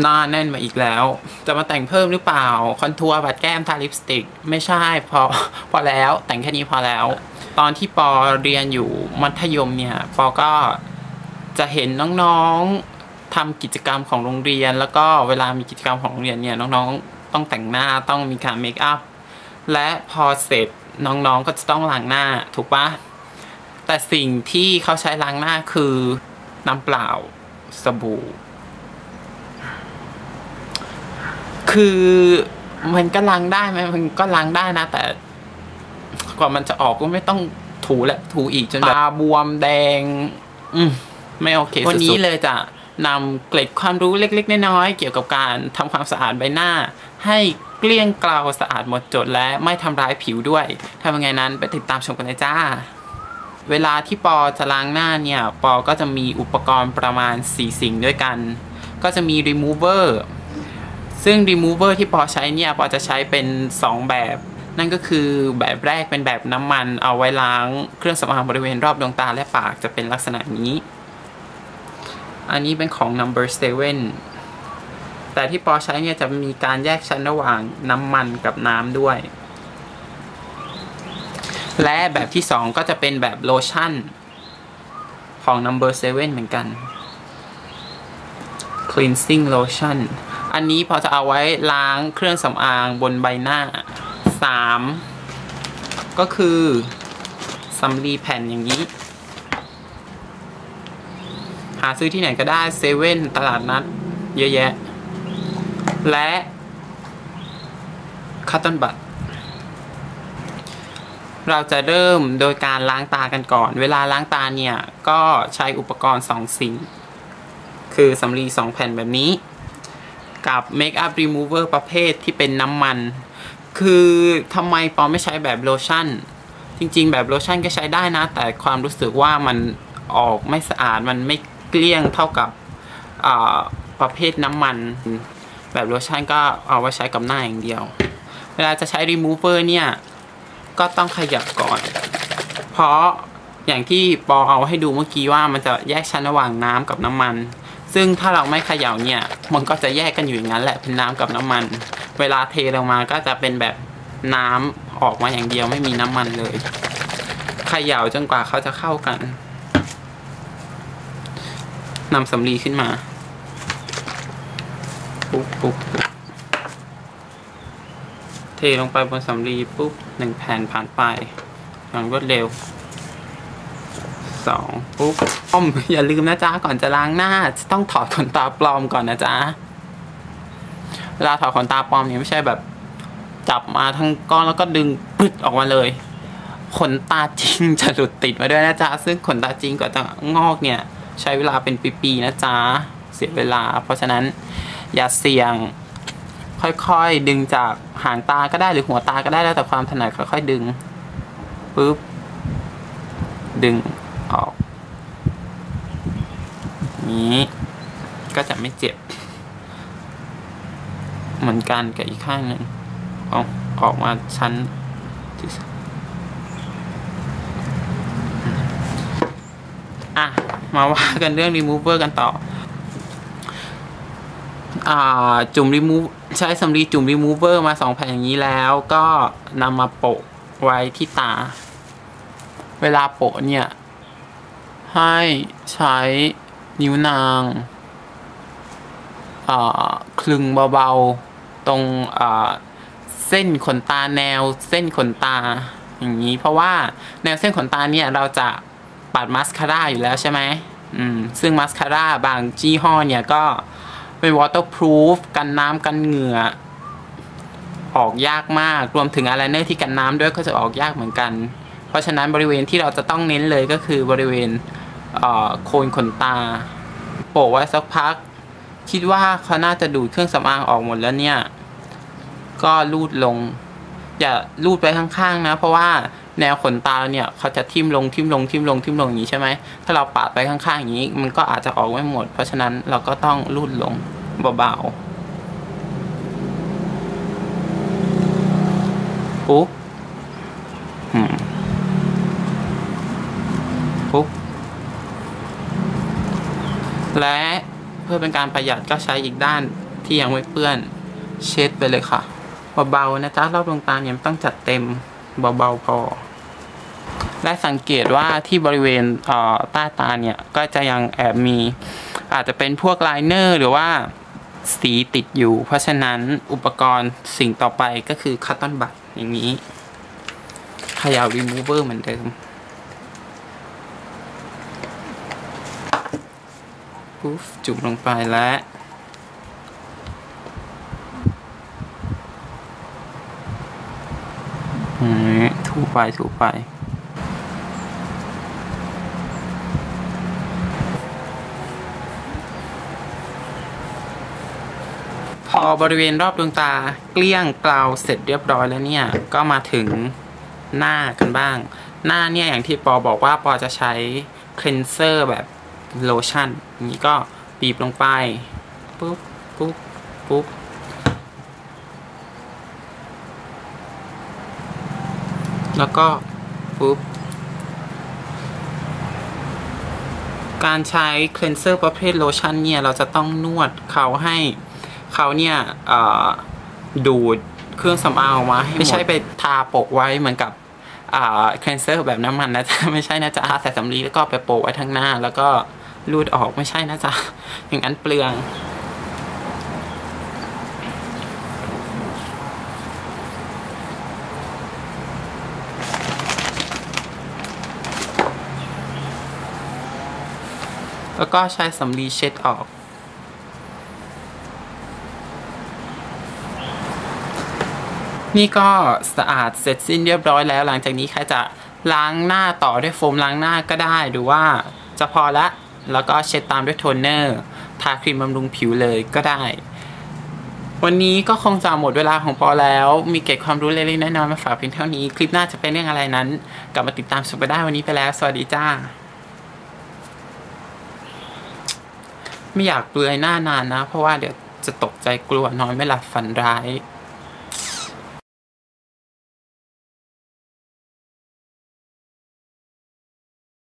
หน้าแน่นมาอีกแล้ว จะมาแต่งเพิ่มหรือเปล่า คอนทัวร์บัดแก้มทาลิปสติก ไม่ใช่พอพอแล้วแต่งแค่นี้พอแล้ว ตอนที่ปอเรียนอยู่มัธยมเนี่ยปอก็จะเห็นน้องๆทำกิจกรรมของโรงเรียน แล้วก็เวลามีกิจกรรมของโรงเรียนเนี่ยน้องๆ ต้องแต่งหน้าต้องมีการเมคอัพและพอเสร็จน้องๆก็จะต้องล้างหน้าถูกปะแต่สิ่งที่เขาใช้ล้างหน้าคือน้ำเปล่าสบู่ คือมันก็ล้างได้ไหมมันก็ล้างได้นะ แต่กว่ามันจะออกก็ไม่ต้องถูแหละ ถูอีกจนตาบวมแดง อืมไม่โอเค วันนี้เลยจะนำเกร็ดความรู้เล็ก ๆ น้อยๆเกี่ยวกับการทำความสะอาดใบหน้า ให้เกลี้ยงเกลาสะอาดหมดจดและไม่ทำร้ายผิวด้วยทำยังไงนั้นไปติดตามชมกันเลยจ้า เวลาที่ปอจะล้างหน้าเนี่ย ปอก็จะมีอุปกรณ์ประมาณ 4 สิ่งด้วยกัน ก็จะมี remover ซึ่ง remover ที่ปอใช้เนี่ยปอจะใช้เป็น 2 แบบ นั่นก็คือแบบแรกเป็นแบบน้ำมันเอาไว้ล้างเครื่องสำอางบริเวณรอบดวงตาและปากจะเป็นลักษณะนี้ อันนี้เป็นของ number 7แต่ที่ปอใช้เนี่ยจะมีการแยกชั้นระหว่างน้ำมันกับน้ำด้วย และแบบที่ 2 ก็จะเป็นแบบโลชั่น ของ number 7เหมือนกัน cleansing lotion อันนี้พอจะเอาไว้ล้างเครื่องสำอางบนใบหน้า 3 ก็คือสำลีแผ่นอย่างนี้ หาซื้อที่ไหนก็ได้เซเว่นตลาดนัด เยอะแยะ และคัตตอนบัตเราจะเริ่มโดยการล้างตากันก่อน เวลาล้างตาเนี่ย ก็ใช้อุปกรณ์ 2 สิ่ง คือสำลี 2 แผ่นแบบนี้ กับเมคอัพรีมูเวอร์ประเภทที่เป็นน้ำมัน คือทำไมปอไม่ใช้แบบโลชั่น จริง ๆ แบบโลชั่นก็ใช้ได้นะ แต่ความรู้สึกว่ามันออกไม่สะอาดมันไม่เกลี้ยงเท่ากับประเภทน้ำมัน แบบโลชั่นก็เอาไว้ใช้กับหน้าอย่างเดียว เวลาจะใช้รีมูเวอร์เนี่ย ก็ต้องขยับก่อน เพราะอย่างที่ปอเอาให้ดูเมื่อกี้ว่ามันจะแยกชั้นระหว่างน้ำกับน้ำมัน ซึ่งถ้าเราไม่เขย่าเนี่ย มันก็จะแยกกันอยู่อย่างนั้นแหละเป็นน้ำกับน้ำมัน เวลาเทลงมาก็จะเป็นแบบน้ำออกมาอย่างเดียวไม่มีน้ำมันเลยเขย่าจนกว่าเขาจะเข้ากันนำสำลีขึ้นมาปุ๊บปุ๊บเทลงไปบนสำลีปุ๊บหนึ่งแผ่นผ่านไปอย่างรวดเร็ว สองปุ๊บอ้อมอย่าลืมนะจ๊ะก่อนจะล้างหน้าจะต้องถอดขนตาปลอมก่อนนะจ๊ะเวลาถอดขนตาปลอมเนี่ยไม่ใช่แบบ จับมาทั้งก้อนแล้วก็ดึงปึ๊ดออกมาเลย ขนตาจริงจะหลุดติดมาด้วยนะจ๊ะซึ่งขนตาจริงกว่าจะงอกเนี่ย ใช้เวลาเป็นปีๆนะจ๊ะเสียเวลา เพราะฉะนั้นอย่าเสี่ยง ค่อยๆดึงจากหางตาก็ได้หรือหัวตาก็ได้แล้วแต่ความถนัดค่อยๆดึงปุ๊บดึง นี้ก็จะไม่เจ็บ เหมือนกันกับอีกข้างหนึ่งออกออกมาชั้นที่อะ มาว่ากันเรื่อง remover กันต่อ อ่า จุ่ม remove ใช้สำลีจุ่ม remover มาสองแผ่นอย่างนี้แล้วก็นำมาโปะไว้ที่ตา เวลาโปะเนี่ย ให้ใช้ นิ้วนางคลึงเบาๆ ตรงเส้นขนตาแนวเส้นขนตาอย่างนี้ เพราะว่าแนวเส้นขนตาเนี่ยเราจะปัดมาสคาร่าอยู่แล้วใช่ไหมอืมซึ่งมาสคาร่าบางยี่ห้อเนี่ยก็เป็น waterproof กันน้ำกันเหงื่อ ออกยากมาก รวมถึงอะไรเนอร์ที่กันน้ำด้วยก็จะออกยากเหมือนกัน เพราะฉะนั้นบริเวณที่เราจะต้องเน้นเลยก็คือบริเวณ โคนขนตา โปะไว้สักพัก คิดว่าเขาน่าจะดูดเครื่องสำอางออกหมดแล้วเนี่ย ก็ลูดลง อย่าลูดไปข้างๆนะ เพราะว่าแนวขนตาเนี่ยเขาจะทิ่มลงทิ่มลงทิ่มลงทิ่มลงอย่างนี้ใช่ไหมถ้าเราปาดไปข้างๆอย่างนี้ มันก็อาจจะออกไม่หมด เพราะฉะนั้นเราก็ต้องลูดลงเบาๆปุ๊บ และเพื่อเป็นการประหยัดก็ใช้อีกด้านที่ยังไม่เปื้อนเช็ดไปเลยค่ะเบาๆนะจ๊ะรอบดวงตาเนี่ยต้องจัดเต็มเบาๆพอ และสังเกตว่าที่บริเวณเอ่อใต้ตาเนี่ยก็จะยังแอบมี อาจจะเป็นพวกไลเนอร์หรือว่าสีติดอยู่ เพราะฉะนั้นอุปกรณ์สิ่งต่อไปก็คือคัตตอนบัตอย่างนี้ขย่ารีมูเวอร์เหมือนเดิม ปุ๊บจุ่มลงไปและอืมถูไปถูไปพอบริเวณรอบดวงตาเกลี้ยงกลาวเสร็จเรียบร้อยแล้วเนี่ย ก็มาถึงหน้ากันบ้าง หน้าเนี่ยอย่างที่ปอบอกว่าปอจะใช้คล e นเซอร์แบบ โลชั่นนี้ก็บีบลงไปปุ๊บปุ๊บปุ๊บแล้วก็ปุ๊บการใช้คล e นเซอร์ประเภทโลชั่นเนี่ย เราจะต้องนวดเขาให้เขาเนี่ยดูดเครื่องสำอางออกมาให้ไม่ใช่ไปทาโปะไว้เหมือนกับอ่าคลนเซอร์แบบน้ำมันนะจ๊ะไม่ใช่นะจ๊ะทาใส่สำลีแล้วก็ไปโปะไว้ทั้งหน้าแล้วก็ รูดออกไม่ใช่นะจ๊ะ อย่างนั้นเปลืองแล้วก็ใช้สำลีเช็ดออก นี่ก็สะอาดเสร็จสิ้นเรียบร้อยแล้ว หลังจากนี้ใครจะล้างหน้าต่อด้วยโฟมล้างหน้าก็ได้ หรือว่าจะพอละ แล้วก็เช็ดตามด้วยโทนเนอร์ทาครีมบำรุงผิวเลยก็ได้ วันนี้ก็คงจะหมดเวลาของปอแล้ว มีเกร็ดความรู้เล็กๆน้อยๆมาฝากเพียงเท่านี้ คลิปหน้าจะเป็นเรื่องอะไรนั้น กลับมาติดตามชมกันได้วันนี้ไปแล้ว สวัสดีจ้า ไม่อยากเปลือยหน้านานนะ เพราะว่าเดี๋ยวจะตกใจกลัวนอนไม่หลับฝันร้าย